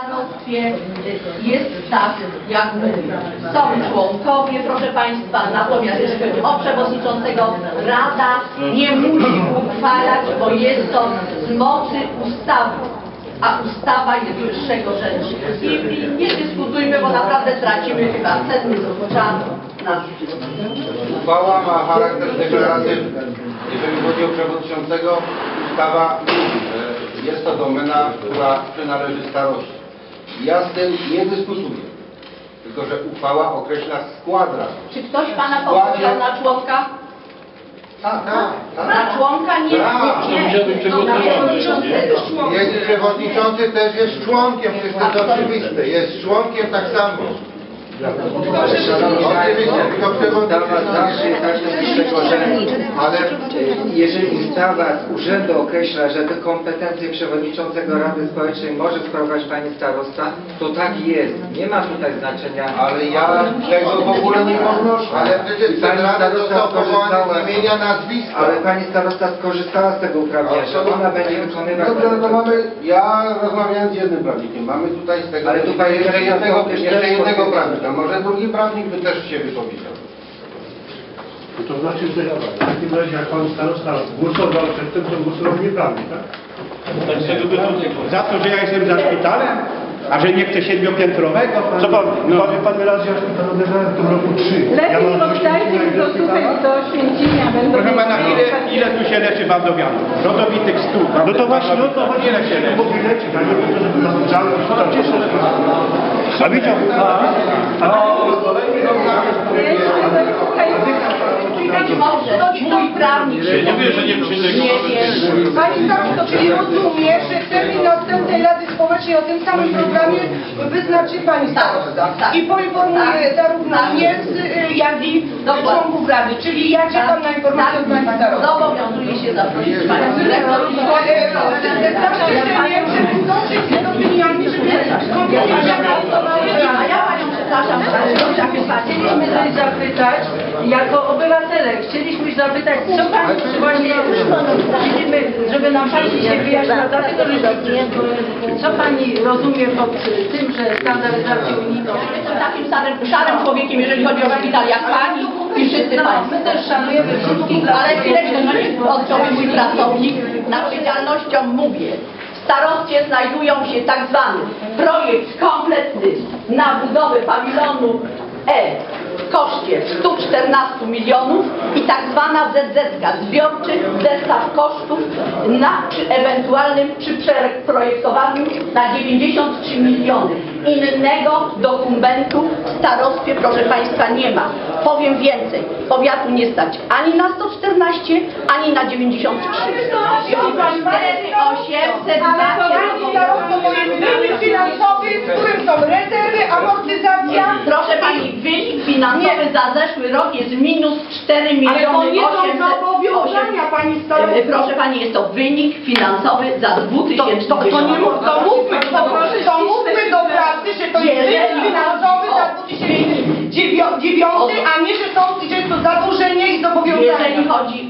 starostwie jest tak, jak mówię. Są członkowie, proszę Państwa, natomiast jeżeli chodzi o przewodniczącego, Rada nie musi uchwalać, bo jest to z mocy ustawy. A ustawa jest wyższego rzędu. I, I nie dyskutujmy, bo naprawdę tracimy chyba cenny czas na Uchwała ma charakter deklaratywny. Jeżeli chodzi o przewodniczącego, ustawa że jest to domena, która przynależy starości. Ja z tym nie dyskutuję, tylko że uchwała określa skład rady. Czy ktoś Pana powołał na członka? Tak, tak, Na członka nie, Tak. nie, nie. No, przewodniczącego. Jest przewodniczący też jest członkiem, to jest to oczywiste. Jest członkiem tak samo. Ustawa zawsze jest tak rzędu, ale e, jeżeli ustawa z urzędu określa, że te kompetencje przewodniczącego Rady Społecznej może sprawować pani starosta, to tak jest. Nie ma tutaj znaczenia. Ale ja tego w ogóle nie podnoszę. Ale przecież pani starosta skorzystała z imienia nazwiska. Ale pani starosta skorzystała z tego uprawnienia, że ona będzie wykonywać... Dobrze, no to mamy, ja rozmawiałem z jednym prawnikiem, mamy tutaj z tego, Ale tutaj jeszcze jednego, też prawnika, może drugi prawnik by też się wypowiedział. No to znaczy, że w takim razie jak pan starosta głosował przedtem, to głosował nieprawnie, tak? Za to, że ja jestem za szpitalem, a że nie chcę siedmiopiętrowego. Co pan, no. pan, pan raz ja szpital odebrałem w tym roku trzy. Lepiej mam oddajcie mi do placówek do Święcimia. Będą Proszę pana, ile, ile tu się leczy wadowianów? Rodowitych stóp. No to właśnie, no to chodzi, Ile się że leczy? mogli leczyć, a nie to, żeby nas cały szpital. A widział, mój prawnik nie nie wie. Pani starosto, czyli rozumie, że termin następnej Społecznej o tym samym programie wyznaczy Pani starosta. Tak. I poinformuje Tak. zarówno Tak. mnie, z- jak i Dokładnie. członków Rady. Czyli ja czekam na informację od Pani starosta. Zobowiązuję się zaprosić Panią Dyrektor. Zawsze się nie żeby A ja Coś zapytać, jako obywatele, chcieliśmy zapytać, co Pani właśnie, widzimy, żeby nam Pani się wyjaśniła, dlatego, że co Pani rozumie pod tym, że standaryzacja unijną? Jestem takim samym szarym człowiekiem, jeżeli chodzi o szpital, jak Pani i wszyscy Państwo. My też szanujemy wszystkich, Ale chwileczkę, no nie odciął mój pracownik. Na odpowiedzialnością mówię. W starostwie znajdują się tak zwany projekt kompletny na budowę pawilonu E w koszcie 114 milionów i tak zwana ZZ, zbiorczy zestaw kosztów na przy ewentualnym przy przeprojektowaniu na 93 miliony. Innego dokumentu w starostwie, proszę Państwa, nie ma. Powiem więcej, powiatu nie stać ani na 114, ani na 93. Wtedy 800 Ale to macie Pani starosto, to jest wynik finansowy, w którym są rezerwy, amortyzacja. Proszę finansowy za zeszły rok jest minus 4 miliony Ale to nie są 800 zobowiązania, Pani E, starosto. Proszę Pani, jest to wynik finansowy za 2010 To, to nie mów, to mówmy, to, to mówmy do pracy, że to jest wynik finansowy za 2009, a nie, że, są, że jest to zadłużenie i zobowiązania. Jeżeli chodzi